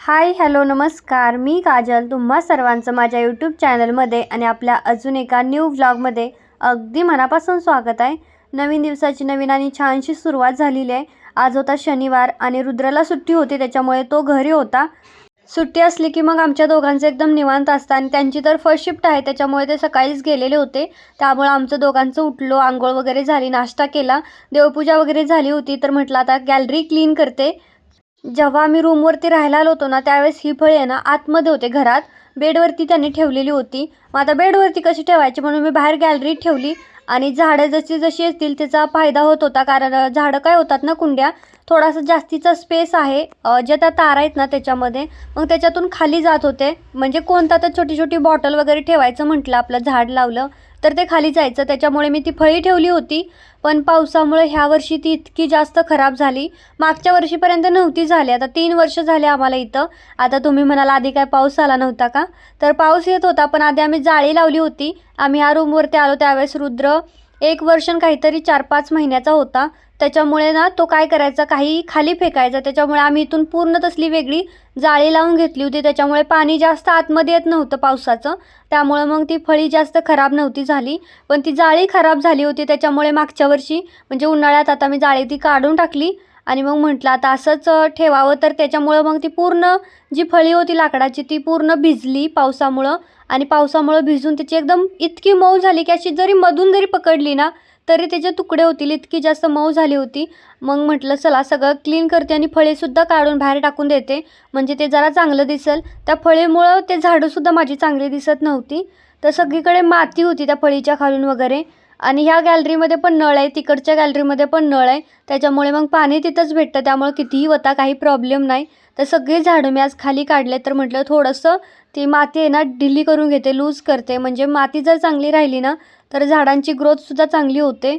Hi hello नमस्कार. मी काजल. तुम्हा सर्वांचं माझ्या यूट्यूब चॅनलमध्ये आणि आपल्या अजून एका न्यू व्लॉगमध्ये अगदी मनापासून स्वागत आहे. नवीन दिवसाची नवीन आणि छानशी सुरुवात झालेली आहे. आज होता शनिवार आणि रुद्राला सुट्टी होती त्याच्यामुळे तो घरी होता. सुट्टी असली की मग आमच्या दोघांचं एकदम निवांत असतं आणि त्यांची तर फर्स्ट शिफ्ट आहे त्याच्यामुळे ते सकाळीच गेलेले होते. त्यामुळे आमचं दोघांचं उठलो आंघोळ वगैरे झाली नाश्ता केला. देवपूजा वगैरे झाली होती तर म्हटलं आता गॅलरी क्लीन करते. जेव्हा आम्ही रूमवरती राहायला आलो होतो ना त्यावेळेस ही फळे आहे ना आतमध्ये होते घरात. बेडवरती त्यांनी ठेवलेली होती. मग आता बेडवरती कशी ठेवायची म्हणून मी बाहेर गॅलरीत ठेवली. आणि झाडं जशी जशी असतील त्याचा फायदा होत होता. कारण झाडं काय होतात ना कुंड्या थोडासा जास्तीचा स्पेस आहे. जे ज्या त्या तारा आहेत ना त्याच्यामध्ये मग त्याच्यातून खाली जात होते. म्हणजे कोणता तर छोटी छोटी बॉटल वगैरे ठेवायचं म्हटलं आपलं झाड लावलं तर ते खाली जायचं. त्याच्यामुळे मी ती फळी ठेवली होती. पण पावसामुळे ह्या वर्षी ती इतकी जास्त खराब झाली. मागच्या वर्षीपर्यंत नव्हती झाली. आता तीन वर्ष झाले आम्हाला इथं. आता तुम्ही म्हणाल आधी काय पाऊस आला नव्हता का? तर पाऊस येत होता पण आधी आम्ही जाळी लावली होती. आम्ही ह्या रूमवरती आलो. त्यावेळेस रुद्र एक वर्ष काहीतरी चार पाच महिन्याचा होता. त्याच्यामुळे ना तो काय करायचा काही खाली फेकायचा. त्याच्यामुळे आम्ही इथून पूर्ण तसली वेगळी जाळी लावून घेतली होती. त्याच्यामुळे पाणी जास्त आतमध्ये येत नव्हतं पावसाचं. त्यामुळं मग ती फळी जास्त खराब नव्हती झाली. पण ती जाळी खराब झाली होती. त्याच्यामुळे मागच्या वर्षी म्हणजे उन्हाळ्यात आता मी जाळी ती काढून टाकली. आणि मग म्हटलं आता असंच ठेवावं. तर त्याच्यामुळं मग ती पूर्ण जी फळी होती लाकडाची ती पूर्ण भिजली पावसामुळं. आणि पावसामुळं भिजून त्याची एकदम इतकी मऊ झाली की अशी जरी मधून जरी पकडली ना तरी त्याचे तुकडे होतील इतकी जास्त मऊ झाली होती. मग म्हटलं चला सगळं क्लीन करते आणि फळेसुद्धा काढून बाहेर टाकून देते. म्हणजे ते जरा चांगलं दिसेल. त्या फळीमुळं ते झाडंसुद्धा माझी चांगली दिसत नव्हती. तर सगळीकडे माती होती त्या फळीच्या खालून वगैरे. आणि ह्या गॅलरीमध्ये पण नळ आहे तिकडच्या गॅलरीमध्ये पण नळ आहे. त्याच्यामुळे मग पाणी तिथंच भेटतं त्यामुळे कितीही होता काही प्रॉब्लेम नाही. तर सगळी झाडं मी आज खाली काढले तर म्हटलं थोडंसं ती माती आहे ना ढिली करून घेते लूज करते. म्हणजे माती जर चांगली राहिली ना तर झाडांची ग्रोथसुद्धा चांगली होते.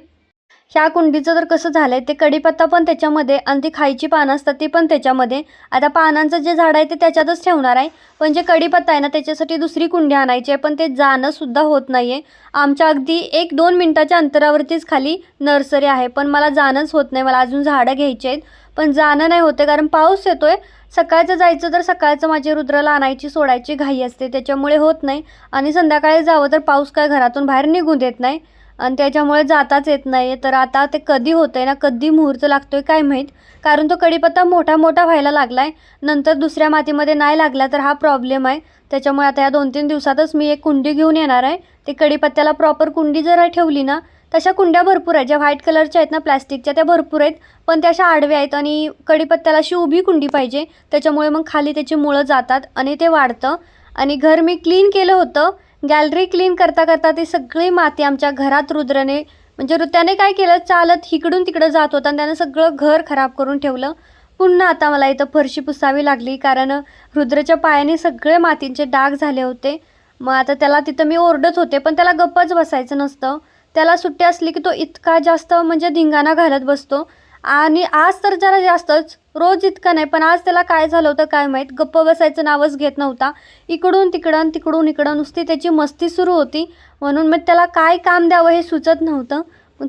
ह्या कुंडीचं तर कसं झालं आहे ते कढीपत्ता पण त्याच्यामध्ये आणि ती खायची पानं असतात ती पण त्याच्यामध्ये. आता पानांचं जे झाड आहे ते त्याच्यातच ठेवणार आहे. पण जे कढीपत्ता आहे ना त्याच्यासाठी दुसरी कुंडी आणायची आहे पण ते जाणंसुद्धा होत नाही आहे आमच्या अगदी एक दोन मिनटाच्या अंतरावरतीच खाली नर्सरी आहे पण मला जाणंच होत नाही. मला अजून झाडं घ्यायची आहेत पण जाणं नाही होतं कारण पाऊस येतो आहे सकाळचं जायचं तर सकाळचं माझी रुद्राला आणायची सोडायची घाई असते त्याच्यामुळे होत नाही. आणि संध्याकाळी जावं तर पाऊस काय घरातून बाहेर निघून देत नाही. आणि त्याच्यामुळे जाताच येत नाही तर आता ते कधी होतं आहे ना कधी मुहूर्त लागतो आहे काय माहीत. कारण तो कढीपत्ता मोठा मोठा व्हायला लागला आहे नंतर दुसऱ्या मातीमध्ये नाही लागला तर हा प्रॉब्लेम आहे. त्याच्यामुळे आता या दोन तीन दिवसातच मी एक कुंडी घेऊन येणार आहे. ते कढीपत्त्याला प्रॉपर कुंडी जरा ठेवली ना तशा कुंड्या भरपूर आहेत. ज्या व्हाईट कलरच्या आहेत ना प्लॅस्टिकच्या त्या भरपूर आहेत. पण त्या अशा आडव्या आहेत आणि कढीपत्त्याला अशी उभी कुंडी पाहिजे. त्याच्यामुळे मग खाली त्याची मुळं जातात आणि ते वाढतं. आणि घर मी क्लीन केलं होतं. गॅलरी क्लीन करता करता ती सगळी माती आमच्या घरात रुद्रने म्हणजे त्याने काय केलं? चालत इकडून तिकडं जात होता आणि त्यानं सगळं घर खराब करून ठेवलं. पुन्हा आता मला इथं फरशी पुसावी लागली कारण रुद्रच्या पायाने सगळे मातींचे डाग झाले होते. मग आता त्याला तिथं मी ओरडत होते पण त्याला गप्पच बसायचं नसतं. त्याला सुट्टी असली की तो इतका जास्त म्हणजे धिंगाणा घालत बसतो. आणि आज तर जरा जास्तच रोज इतकं नाही पण आज त्याला काय झालं होतं काय माहीत? गप्प बसायचं नावच घेत नव्हता. इकडून तिकडं तिकडून इकडं नुसती त्याची मस्ती सुरू होती. म्हणून मग त्याला काय काम द्यावं हे सुचत नव्हतं.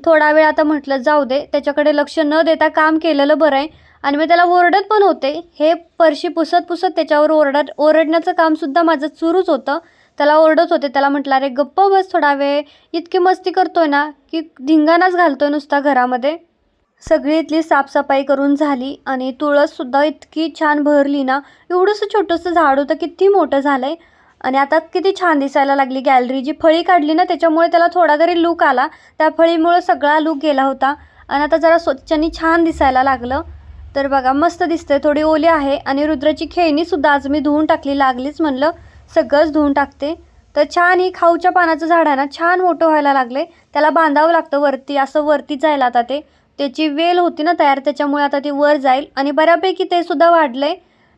थोडा वेळ आता म्हटलं जाऊ दे त्याच्याकडे लक्ष न देता काम केलेलं बरं आहे. आणि मी त्याला ओरडत पण होते. हे परशी पुसत पुसत त्याच्यावर ओरडत ओरडण्याचं कामसुद्धा माझं सुरूच होतं. त्याला ओरडत होते. त्याला म्हटलं अरे गप्प बस थोडा वेळ. इतकी मस्ती करतोय ना की धिंगाणाच घालतोय नुसता घरामध्ये. सगळी इथली साफसफाई करून झाली आणि तुळससुद्धा इतकी छान भरली ना. एवढंसं छोटंसं झाड होतं किती मोठं झालं आहे आणि आता किती छान दिसायला लागली गॅलरी जी फळी काढली ना त्याच्यामुळे त्याला थोडा तरी लूक आला त्या फळीमुळं सगळा लूक गेला होता. आणि आता जरा स्वच्छानी छान दिसायला लागलं. तर बघा मस्त दिसतंय थोडी ओली आहे. आणि रुद्राची खेळणीसुद्धा आज मी धुवून टाकली लागलीच म्हणलं. सगळंच धुवून टाकते. तर छान ही खाऊच्या पानाचं झाड आहे ना छान मोठं व्हायला लागले त्याला बांधावं लागतं वरती असं वरती जायला आता ते. त्याची वेल होती ना तयार त्याच्यामुळे आता ती वर जाईल. आणि बऱ्यापैकी ते सुद्धा आहे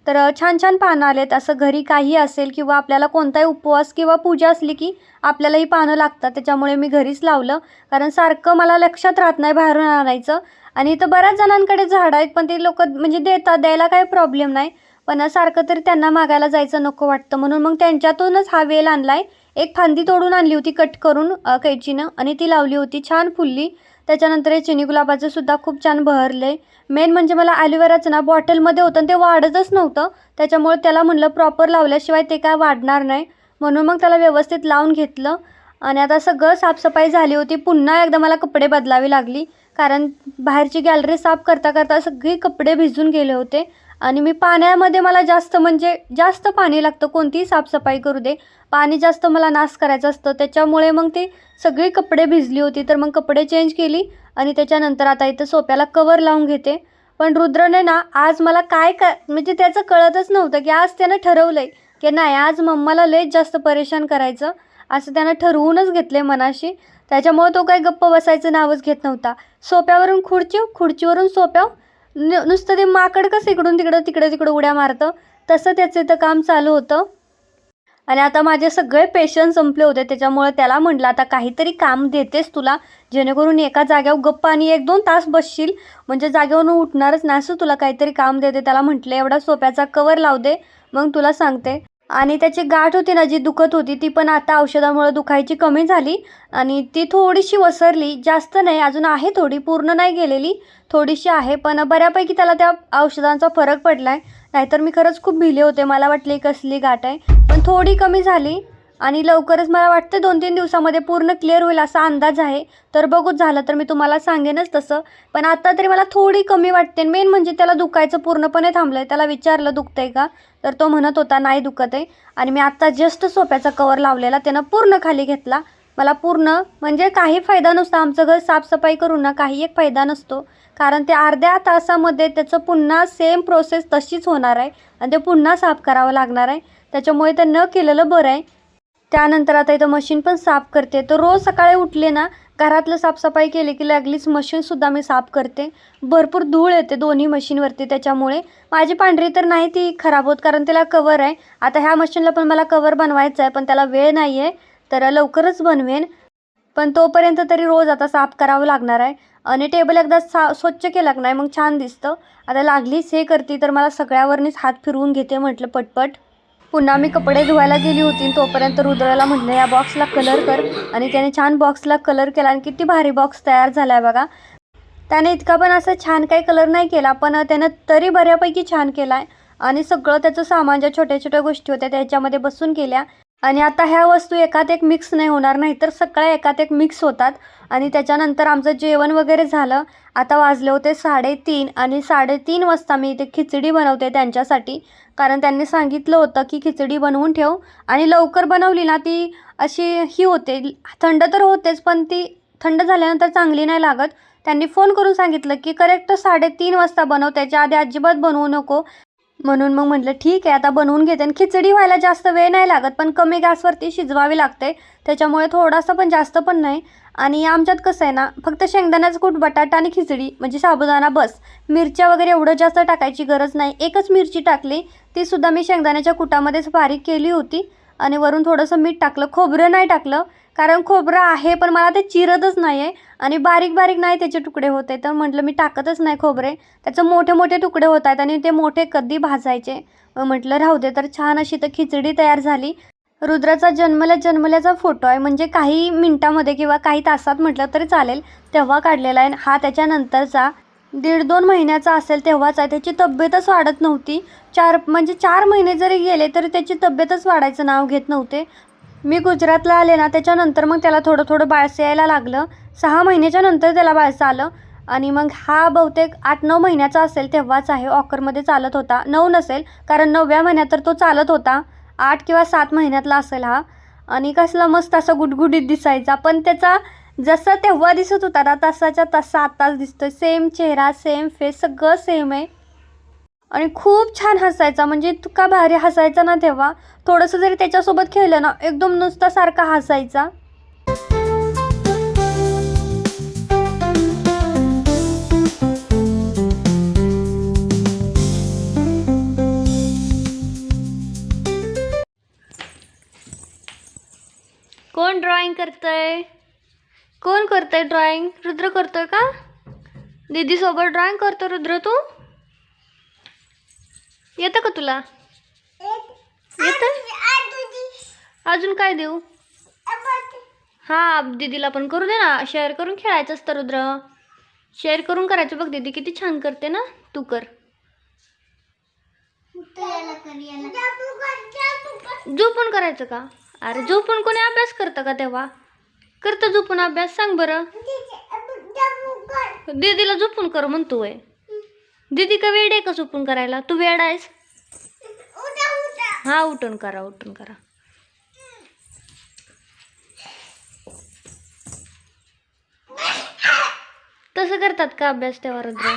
तर छान छान पानं आलेत. असं घरी काही असेल किंवा आपल्याला कोणताही उपवास किंवा पूजा असली की आपल्याला ही पानं लागतात. त्याच्यामुळे मी घरीच लावलं. कारण सारखं मला लक्षात राहत नाही बाहेरून आणायचं. आणि इथं बऱ्याच जणांकडे झाडं आहेत पण ते लोक म्हणजे देतात द्यायला काही प्रॉब्लेम नाही. पण सारखं तरी त्यांना मागायला जायचं नको वाटतं. म्हणून मग त्यांच्यातूनच हा वेल आणला आहे एक फांदी तोडून आणली होती कट करून कैचीनं. आणि ती लावली होती छान फुलली. त्याच्यानंतर हे चिनी गुलाबाचं सुद्धा खूप छान बहरले मेन म्हणजे मला ॲलोवेराचं ना बॉटलमध्ये होतं आणि ते वाढतच नव्हतं. त्याच्यामुळे त्याला म्हणलं प्रॉपर लावल्याशिवाय ते काय वाढणार नाही. म्हणून मग त्याला व्यवस्थित लावून घेतलं. आणि आता सगळं साफसफाई झाली होती. पुन्हा एकदा मला कपडे बदलावी लागली. कारण बाहेरची गॅलरी साफ करता करता सगळी कपडे भिजून गेले होते. आणि मी पाण्यामध्ये मला जास्त म्हणजे जास्त पाणी लागतं कोणतीही साफसफाई करू दे. पाणी जास्त मला नाश करायचं असतं त्याच्यामुळे मग ते सगळी कपडे भिजली होती तर मग कपडे चेंज केली आणि त्याच्यानंतर आता इथं सोप्याला कवर लावून घेते. पण रुद्रने ना आज मला काय का म्हणजे त्याचं कळतच नव्हतं की आज त्यानं ठरवलं आहे की नाही आज मम्माला लयच जास्त परेशान करायचं. असं त्यानं ठरवूनच घेतलं आहे मनाशी. त्याच्यामुळे तो काही गप्प बसायचं नावच घेत नव्हता. सोप्यावरून खुर्ची खुर्चीवरून सोप्या न नुसतं ते माकड कसं इकडून तिकडं तिकडं तिकडं उड्या मारतं? तसं त्याचं इथं काम चालू होतं. आणि आता माझे सगळे पेशंट संपले होते त्याच्यामुळे त्याला म्हटलं आता काहीतरी काम देतेस तुला जेणेकरून एका जाग्यावर गप्पा आणि एक दोन तास बसशील. म्हणजे जागेवरून उठणारच नाही असं तुला काहीतरी काम देते. त्याला म्हटलं एवढा सोप्याचा कवर लाव दे मग तुला सांगते. आणि त्याची गाठ होती ना जी दुखत होती ती पण आता औषधामुळे दुखायची कमी झाली. आणि ती थोडीशी वसरली जास्त नाही अजून आहे थोडी पूर्ण नाही गेलेली थोडीशी आहे पण बऱ्यापैकी त्याला त्या औषधांचा फरक पडला आहे नाहीतर मी खरंच खूप भिले होते मला वाटले कसली गाठ आहे. पण थोडी कमी झाली. आणि लवकरच मला वाटतं दोन तीन दिवसामध्ये पूर्ण क्लिअर होईल असा अंदाज आहे. तर बघूच झालं तर मी तुम्हाला सांगेनच तसं. पण आता तरी मला थोडी कमी वाटते. मेन म्हणजे त्याला दुखायचं पूर्णपणे थांबलं आहे त्याला विचारलं दुखतंय का? तर तो म्हणत होता नाही दुखत आहे आणि मी आत्ता जस्ट सोप्याचा कवर लावलेला. त्यानं पूर्ण खाली घेतला. मला पूर्ण म्हणजे काही फायदा नसतो. आमचं घर साफसफाई करून ना काही एक फायदा नसतो. कारण ते अर्ध्या तासामध्ये त्याचं पुन्हा सेम प्रोसेस तशीच होणार आहे. आणि ते पुन्हा साफ करावं लागणार आहे. त्याच्यामुळे ते न केलेलं बरं आहे. त्यानंतर आता इथं मशीन पण साफ करते. तर रोज सकाळी उठले ना घरातलं साफसफाई केली की लागलीच मशीनसुद्धा मी साफ करते. भरपूर धूळ येते दोन्ही मशीनवरती त्याच्यामुळे. माझी पांढरी तर नाही ती खराब होत कारण त्याला कवर आहे. आता ह्या मशीनला पण मला कवर बनवायचं आहे पण त्याला वेळ नाही आहे तर लवकरच बनवेन. पण तोपर्यंत तरी रोज आता साफ करावं लागणार आहे. आणि टेबल एकदा सा स्वच्छ केला की नाही मग छान दिसतं. आता लागलीच हे करते तर मला सगळ्यावरनीच हात फिरवून घेते म्हटलं पटपट. पुन्हा मी कपडे धुवायला गेली होती तोपर्यंत रुद्राला म्हटलं या बॉक्सला कलर कर. आणि त्याने छान बॉक्सला कलर केला आणि किती भारी बॉक्स तयार झाला आहे बघा. त्याने इतका पण असं छान काही कलर नाही केला पण त्यानं तरी बऱ्यापैकी छान केला आहे आणि सगळं त्याचं सामान ज्या छोट्या छोट्या गोष्टी होत्या त्याच्यामध्ये बसून केल्या. आणि आता ह्या वस्तू एकात एक मिक्स नाही होणार नाही तर सगळ्या एकात एक मिक्स होतात. आणि त्याच्यानंतर आमचं जेवण वगैरे झालं. आता वाजले होते साडेतीन आणि साडेतीन वाजता मी इथे खिचडी बनवते त्यांच्यासाठी. कारण त्यांनी सांगितलं होतं की खिचडी बनवून ठेव. आणि लवकर बनवली ना ती अशी ही होते. थंड तर होतेच पण ती थंड झाल्यानंतर चांगली नाही लागत. त्यांनी फोन करून सांगितलं की करेक्ट साडेतीन वाजता बनव. त्याच्या आधी अजिबात बनवू नको. म्हणून मग म्हटलं ठीक आहे आता बनवून घेते. आणि खिचडी व्हायला जास्त वेळ नाही लागत पण कमी गॅसवरती शिजवावी लागते. त्याच्यामुळे थोडासा पण जास्त पण नाही. आणि आमच्यात कसं आहे ना फक्त शेंगदाण्याचं कूट बटाटा आणि खिचडी म्हणजे साबुदाणा बस मिरच्या वगैरे एवढं जास्त टाकायची गरज नाही. एकच मिरची टाकली तीसुद्धा मी शेंगदाण्याच्या कुटामध्येच बारीक केली होती. आणि वरून थोडंसं मीठ टाकलं खोबरं नाही टाकलं कारण खोबरं आहे पण मला ते चिरतच नाही आहे आणि बारीक बारीक नाही त्याचे तुकडे होते तर म्हटलं मी टाकतच नाही खोबरे. त्याचं मोठे मोठे तुकडे होत आहेत आणि ते मोठे कधी भाजायचे? म्हटलं राहू दे. तर छान अशी तर खिचडी तयार झाली. रुद्राचा जन्मल्या जन्मल्याचा फोटो आहे. म्हणजे काही मिनटामध्ये किंवा काही तासात म्हटलं तरी चालेल. तेव्हा काढलेला आहे. हा त्याच्यानंतरचा दीड दोन महिन्याचा असेल तेव्हाच आहे. त्याची तब्येतच वाढत नव्हती. चार म्हणजे चार महिने जरी गेले तरी त्याची तब्येतच वाढायचं नाव घेत नव्हते. मी गुजरातला आले ना त्याच्यानंतर मग त्याला थोडं थोडं बाळसं यायला लागलं. सहा महिन्याच्या नंतर त्याला बाळसं आलं. आणि मग हा बहुतेक आठ नऊ महिन्याचा असेल तेव्हाच आहे. ऑकरमध्ये चालत होता. नऊ नसेल कारण नवव्या महिन्यात तर तो चालत होता. आठ किंवा सात महिन्यातला असेल हा. आणि कसला मस्त असं गुटगुटीत दिसायचा. पण त्याचा जसं तेव्हा दिसत होता ना तसाच्या तसा आत्ताच दिसतोय. सेम चेहरा सेम फेस सगळं सेम आहे. आणि खूप छान हसायचा. म्हणजे इतका भारी हसायचा ना तेव्हा. थोडंसं जरी त्याच्यासोबत खेळलं ना एकदम नुसता सारखा हसायचा. कोण ड्रॉइंग करतंय? कोण करतंय ड्रॉइंग रुद्र करतोय का? दीदीसोबत ड्रॉइंग करतो रुद्र तू? येतं का तुला? येतं? अजून काय देऊ? हा दीदीला पण करू दे ना. शेअर करून खेळायचं असतं रुद्र. शेअर करून करायचं. बघ दीदी किती छान करते ना? तू कर. झोपून करायचं का? अरे झोपून कोणी अभ्यास करतं का तेव्हा? करतं झोपून अभ्यास. सांग बरं. दीदीला झोपून कर म्हणतो वय दीदी का वेड आहे का झोपून करायला? तू वेड आहेस? हा उठून करा उठून करा. तसं करतात का अभ्यास तेव्हा रुद्र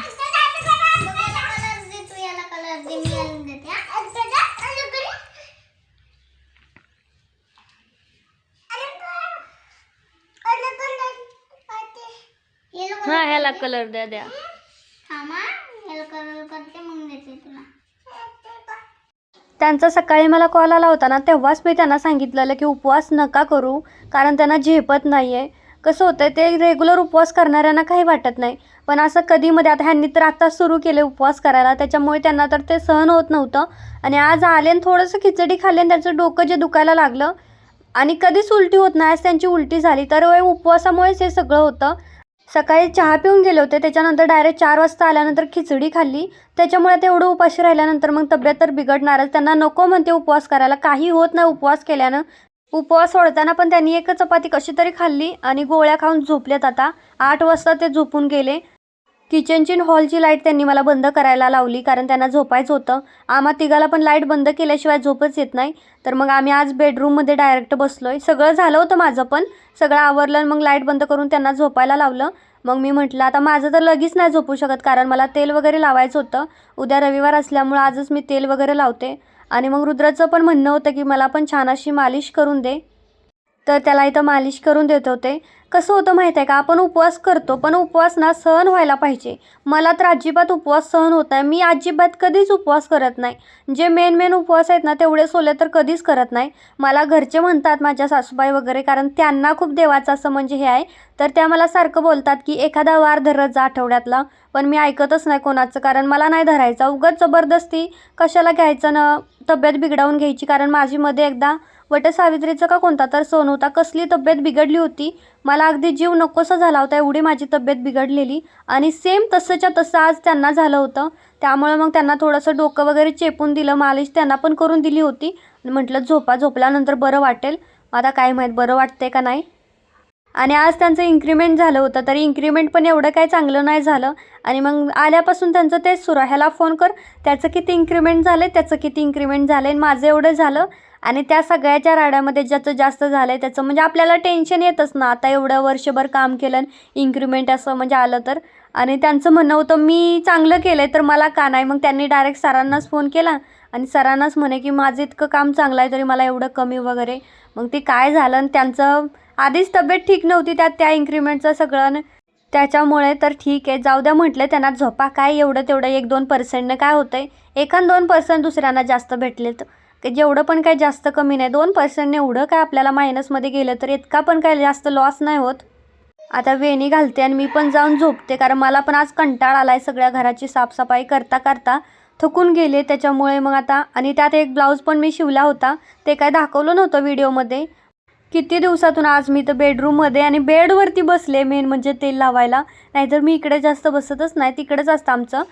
हा. ह्याला कलर द्या द्या. त्यांचा सकाळी मला कॉल आला होता ना तेव्हाच मी त्यांना सांगितलेलं की उपवास नका करू कारण त्यांना झेपत नाही आहे कसं होतं ते रेग्युलर उपवास करणाऱ्यांना काही वाटत नाही. पण असं कधीमध्ये आता ह्यांनी तर आत्ताच सुरू केले उपवास करायला त्याच्यामुळे त्यांना तर ते सहन होत नव्हतं. आणि आज आले आणि थोडंसं खिचडी खाल्ली आणि त्यांचं डोकं जे दुखायला लागलं आणि कधीच उलटी होत नाही आज त्यांची उलटी झाली. तर उपवासामुळेच हे सगळं होतं. सकाळी चहा पिऊन गेले होते त्याच्यानंतर डायरेक्ट चार वाजता आल्यानंतर खिचडी खाल्ली. त्याच्यामुळे ते एवढं उपाशी राहिल्यानंतर मग तब्येत तर बिघडणारच त्यांना नको म्हणते उपवास करायला. काही होत नाही उपवास केल्यानं. उपवास सोडताना पण त्यांनी एक चपाती कशी तरी खाल्ली आणि गोळ्या खाऊन झोपलेत आता. आठ वाजता ते झोपून गेले. किचनची आणि हॉलची लाइट त्यांनी मला बंद करायला लावली कारण त्यांना झोपायचं होतं. आम्हा तिघाला पण लाइट बंद केल्याशिवाय झोपच येत नाही. तर मग आम्ही आज बेडरूममध्ये डायरेक्ट बसलो आहे सगळं झालं होतं माझं पण. सगळं आवरलं मग लाइट बंद करून त्यांना झोपायला लावलं. मग मी म्हटलं आता माझं तर लगेच नाही झोपू शकत कारण मला तेल वगैरे लावायचं होतं. उद्या रविवार असल्यामुळं आजच मी तेल वगैरे लावते. आणि मग रुद्राचं पण म्हणणं होतं की मला पण छान अशी मालिश करून दे. तर त्याला इथं मालिश करून देत होते. कसं होतं माहीत आहे का? आपण उपवास करतो पण उपवास ना सहन व्हायला पाहिजे. मला तर अजिबात उपवास सहन होत आहे मी अजिबात कधीच उपवास करत नाही. जे मेन मेन उपवास आहेत ना तेवढे सोले तर कधीच करत नाही. मला घरचे म्हणतात माझ्या सासूबाई वगैरे कारण त्यांना खूप देवाचं असं म्हणजे हे आहे. तर त्या मला सारखं बोलतात की एखादा वार धरत जा आठवड्यातला. पण मी ऐकतच नाही कोणाचं कारण मला नाही धरायचा. उगाच जबरदस्ती कशाला घ्यायचं ना? तब्येत बिघडवून घ्यायची कारण माझी मध्ये एकदा वटसावित्रीचं का कोणता तर सण होता कसली तब्येत बिघडली होती. मला अगदी जीव नकोसा झाला होता एवढी माझी तब्येत बिघडलेली. आणि सेम तसंच्या तसं आज त्यांना झालं होतं. त्यामुळे मग त्यांना थोडंसं डोकं वगैरे चेपून दिलं मालिश त्यांना पण करून दिली होती. म्हटलं झोपा झोपल्यानंतर बरं वाटेल. आता काय माहीत बरं वाटते का नाही? आणि आज त्यांचं इन्क्रीमेंट झालं होतं तरी इन्क्रीमेंट पण एवढं काही चांगलं नाही झालं. आणि मग आल्यापासून त्यांचं तेच सुरू ह्याला फोन कर. त्याचं किती इन्क्रीमेंट झालं आहे त्याचं किती इन्क्रीमेंट झालं आहे माझं एवढं झालं. आणि त्या सगळ्याच्या राड्यामध्ये ज्याचं जास्त झालं आहे त्याचं म्हणजे आपल्याला टेन्शन येतच ना. आता एवढं वर्षभर काम केलं इन्क्रीमेंट असं म्हणजे आलं तर. आणि त्यांचं म्हणणं होतं मी चांगलं केलं आहे तर मला का नाही? मग त्यांनी डायरेक्ट सरांनाच फोन केला. आणि सरांनाच म्हणे की माझं इतकं काम चांगलं आहे तरी मला एवढं कमी वगैरे. मग ते काय झालं आणि त्यांचं आधीच तब्येत ठीक नव्हती त्यात त्या इन्क्रीमेंटचं सगळं न- त्याच्यामुळे तर ठीक आहे. जाऊ द्या म्हटलं त्यांना झोपा काय एवढं तेवढं एक दोन पर्सेंटनं काय होतं आहे एखाद दोन पर्सेंट दुसऱ्यांना जास्त भेटले की जेवढं पण काही जास्त कमी नाही. दोन पर्सेंटने एवढं काय आपल्याला मायनसमध्ये गेलं तर इतका पण काय जास्त लॉस नाही होत. आता वेणी घालते आणि मी पण जाऊन झोपते कारण मला पण आज कंटाळा आला आहे सगळ्या घराची साफसफाई करता करता. थकून गेले त्याच्यामुळे मग आता आणि त्यात एक ब्लाऊज पण मी शिवला होता. ते काय दाखवलं नव्हतं व्हिडिओमध्ये किती दिवसातून आज मी तर बेडरूममध्ये आणि बेडवरती बसले मेन म्हणजे तेल लावायला. नाहीतर मी इकडे जास्त बसतच नाही तिकडेच असतं आमचं.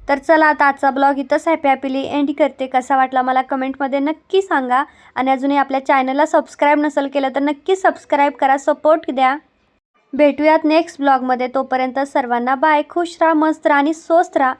तर चला आता आजचा ब्लॉग इथंच हॅपी हॅपीली एंड करते. कसा वाटला मला कमेंटमध्ये नक्की सांगा. आणि अजूनही आपल्या चॅनलला सबस्क्राईब नसेल केलं तर नक्की सबस्क्राईब करा सपोर्ट द्या. भेटूयात नेक्स्ट ब्लॉगमध्ये तोपर्यंत सर्वांना बाय खुश राहा मस्त राहा आणि स्वस्त राहा.